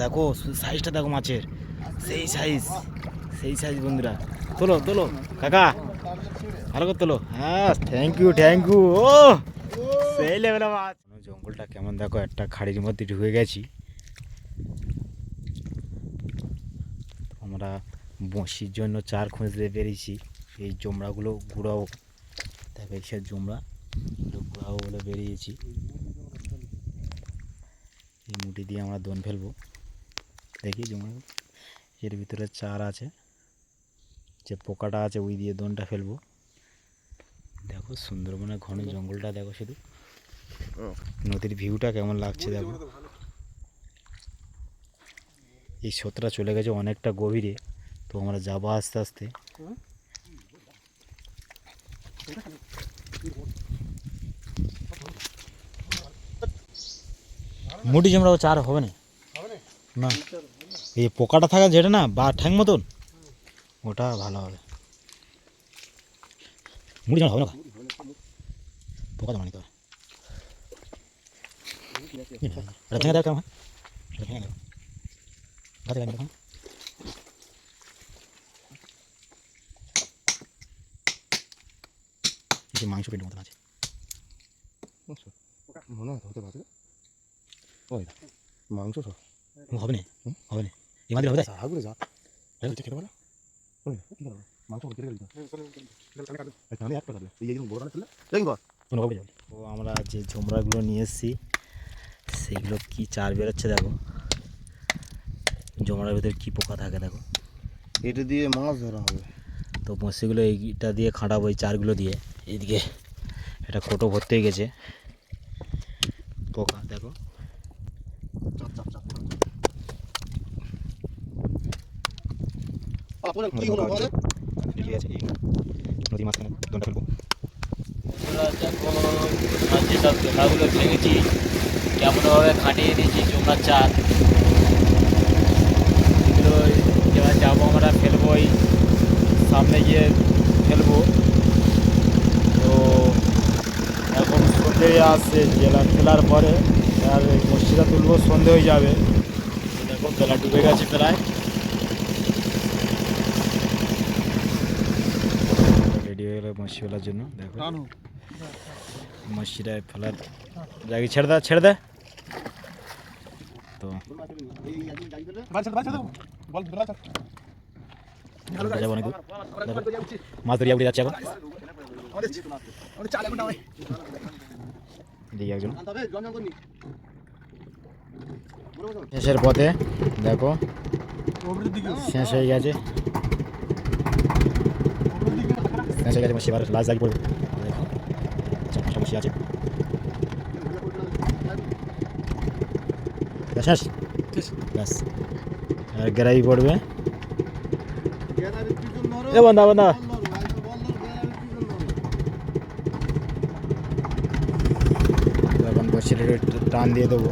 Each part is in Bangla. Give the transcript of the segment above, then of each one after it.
দেখো সাইজটা দেখো মাছের। সেই সাইজ সেই সাইজ বন্ধুরা। তোলো তোলো, কাকা। ভালো করে তোলো। হ্যাঁ থ্যাংক ইউ থ্যাংক ইউ ও সেই লেভেলের মাছ। জঙ্গলটা কেমন দেখো, একটা খাড়ির মধ্যে ঢুকে গেছি। আমরা বঁশির জন্য চার খুঁজতে পেরেছি। এই জোমড়াগুলো গুঁড়াও দেখো এইসব জমড়া। গুঁড়াও বলে বেরিয়েছি। এই মুটি দিয়ে আমরা দন ফেলব। দেখি জমা এর ভিতরে চার আছে। যে পোকাটা আছে ওই দিয়ে দনটা ফেলব। দেখো সুন্দরবনের ঘন জঙ্গলটা দেখো শুধু। নদীর ভিউটা কেমন লাগছে দেখো। এই স্রোতটা চলে গেছে অনেকটা গভীরে। তো আমরা যাব আস্তে আস্তে। মুটি জমরা চার হবে না? না। এই পোকাটা থাকা যেটা না বা ঠ্যাং মতন ওটা ভালো হবে। মুড়ি জমা হবে না পোকা জমা নিতে হবে। এটা ভেঙে দেওয়া কেমন হয়? এটা ভেঙে দেবো গাছে লাগিয়ে দেখুন এই যে মাংস পেটের মতন আছে। মনে হয় হতে পারে ওই মাংস সব। ও হবে না হবে না। এই মাদির হবে আগুনে যা খেতে পারো তো আমরা যে ঝুমরাগুলো নিয়ে এসেছি সেইগুলো কি চার বেরোচ্ছে দেখো জমরার ভিতরে কী পোকা থাকে দেখো এটা দিয়ে মাছ ধরা হবে তো বঁড়শিগুলো এইটা দিয়ে খাটাবো এই চারগুলো দিয়ে এইদিকে এটা কোটো ভর্তি হয়ে গেছে পোকা দেখো চাপ চাপ চাপ কি হলো আমাদের? ঠিক আছে এই নদী মাঝখানে দোনটা ফেলব। যেসব ভেঙেছি কেমনভাবে খাটিয়ে দিয়েছি জোমরার চার এগুলো এবার যাব আমরা ফেলব ওই সামনে গিয়ে ফেলব। তো এখন সন্ধে আসছে জেলা ফেলার পরে আর মসজিদা তুলবো সন্ধে হয়ে যাবে। দেখো বেলা ডুবে গেছে প্রায়। হয়ে গেলো মসি ফেলার জন্য দেখো। মসজিটায় ফেলার জায়গা ছেড়ে দে ছেড়ে দে তো। যাব অনেক মাছ ধরিয়া উঠে যাচ্ছে এখন। দিকে একজন। শেষের পথে দেখো। শেষ হয়ে গেছে। হয়ে গেছে মসি এবার লাস্ট দাগি পড়বে চার আছে শেষ ব্যাস আর পড়বে এ বন্ধা বন্ধা টান দিয়ে দেবো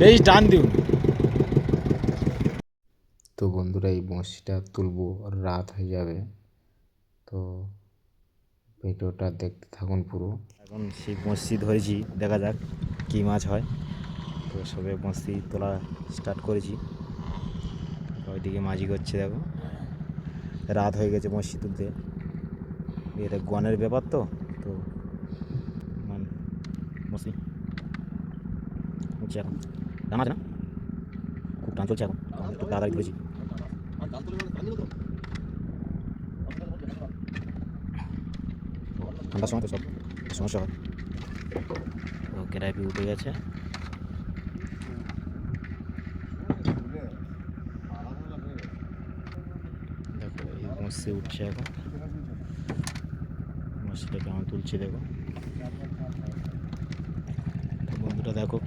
বেশ টান দিন তো বন্ধুরা এই বঁড়শিটা তুলবো, রাত হয়ে যাবে। তো ভিডিওটা দেখতে থাকুন পুরো। এখন সেই বঁড়শি ধরেছি, দেখা যাক কী মাছ হয়। তো সবে বঁড়শি তোলা স্টার্ট করেছি। ওইদিকে মাঝি করছে দেখো। রাত হয়ে গেছে বঁড়শি তুলতে। এটা গনের ব্যাপার তো তো মানে উঠছে এখন। টান আছে না? খুব টান চলছে এখন। একটু তাড়াতাড়ি তুলেছি ঠান্ডার সময় তো সব সমস্যা হয় গ্রাইপি উঠে গেছে। দেখো, এই বসে উঠছে এখন। বসিটা কেমন তুলছে দেখো। তো বন্ধুরা দেখো,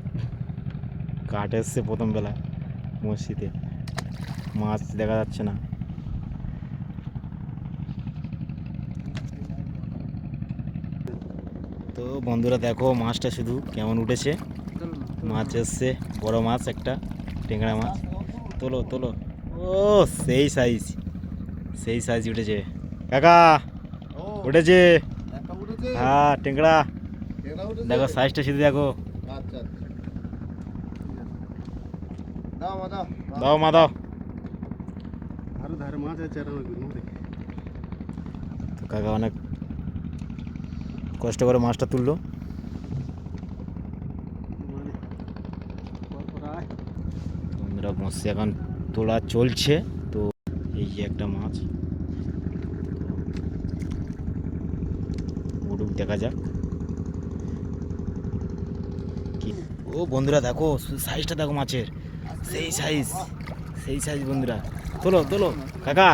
কাঠ এসছে প্রথম বেলা মসজিদে। মাছ দেখা যাচ্ছে না। তো বন্ধুরা দেখো মাছটা শুধু কেমন উঠেছে? মাছ এসছে বড় মাছ একটা টেংরা মাছ। তোলো তোলো। ও সেই সাইজ সেই সাইজ উঠেছে। কাকা উঠেছে? হ্যাঁ টেংরা দেখো সাইজটা শুধু দেখো। আচ্ছা আচ্ছা। দাও মা দাও। ধারে মাছ আছে আর তো কাকা অনেক কষ্ট করে মাছটা তুললো। বন্ধুরা বসে এখন তোলা চলছে। তো এই যে একটা মাছ। উডুক দেখা যাক। কি? ও বন্ধুরা দেখো সাইজটা দেখো মাছের। সেই সাইজ সেই সাইজ বন্ধুরা। তোলো তোলো। কাকা,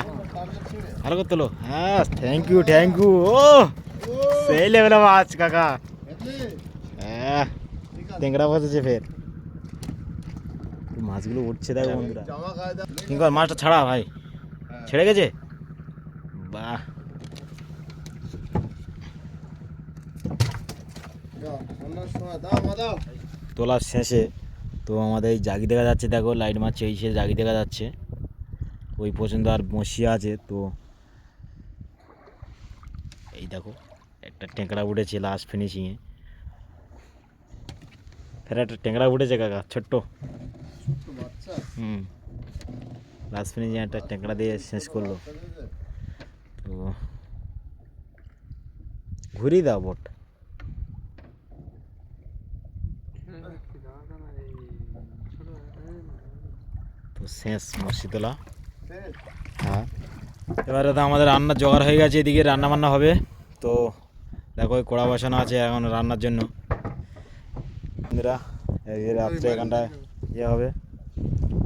ভালো করে তোলো। হ্যাঁ থ্যাংক ইউ থ্যাংক ইউ ও, সেই লেভেলে মাছ কাকা। হ্যাঁ ট্যাংরা বসেছে ফের। মাছগুলো উঠছে দেখো বন্ধুরা। গায়ে মাছটা ছাড়া, ভাই। ছেড়ে গেছে? বাহ। তোলার শেষে। তো আমাদের এই জাগি দেখা যাচ্ছে, দেখো, লাইট মারছে, এই সে জাগি দেখা যাচ্ছে। ওই পর্যন্ত আর বসিয়ে আছে, তো এই দেখো, একটা ট্যাংরা উঠেছে লাস্ট ফিনিশিংয়ে ফের একটা ট্যাংরা উঠেছে কাকা, ছোট্ট। হুম। লাস্ট ফিনিশিং একটা ট্যাংরা দিয়ে শেষ করল। তো ঘুরিয়ে দাও বোট। তো শেষ মসজিদোলা। হ্যাঁ। এবারে তো আমাদের রান্নার জোগাড় হয়ে গেছে এদিকে রান্না বান্না হবে। তো দেখো ওই কড়া বসানো আছে এখন রান্নার জন্য। বন্ধুরা এই রাত্রে এখানটায় ইয়ে হবে।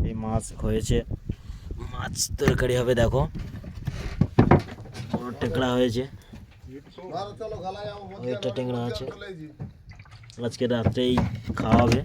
এই মাছ হয়েছে। মাছ তরকারি হবে দেখো। বড় টেকড়া হয়েছে। ওইটা টেংরা আছে। আজকে রাত্রেই খাওয়া হবে।